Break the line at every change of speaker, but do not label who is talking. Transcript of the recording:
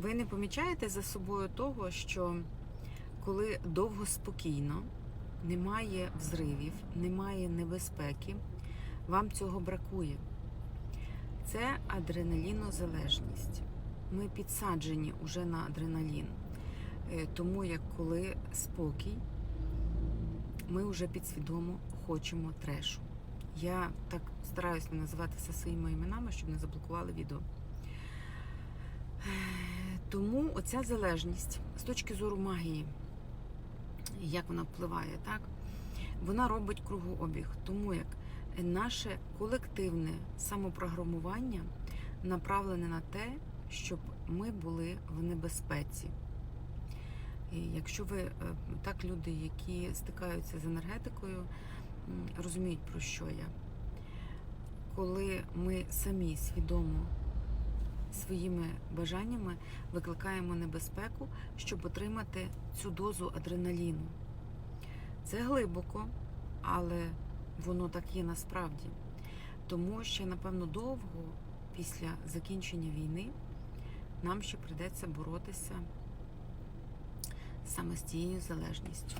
Ви не помічаєте за собою того, що коли довго спокійно, немає взривів, немає небезпеки, вам цього бракує. Це адреналінозалежність. Ми підсаджені уже на адреналін. Е, Тому як коли спокій, ми вже підсвідомо хочемо трешу. Я так стараюсь не називати все своїми іменами, щоб не заблокували відео. Тому оця залежність з точки зору магії, як вона впливає, так? Вона робить кругообіг. Тому як наше колективне самопрограмування направлене на те, щоб ми були в небезпеці. І якщо ви е, так, люди, які стикаються з енергетикою, розуміють, про що я. Коли ми самі свідомо своїми бажаннями викликаємо небезпеку, щоб отримати цю дозу адреналіну. Це глибоко, але воно так є насправді. Тому ще, напевно, довго після закінчення війни нам ще прийдеться боротися саме з цією залежністю.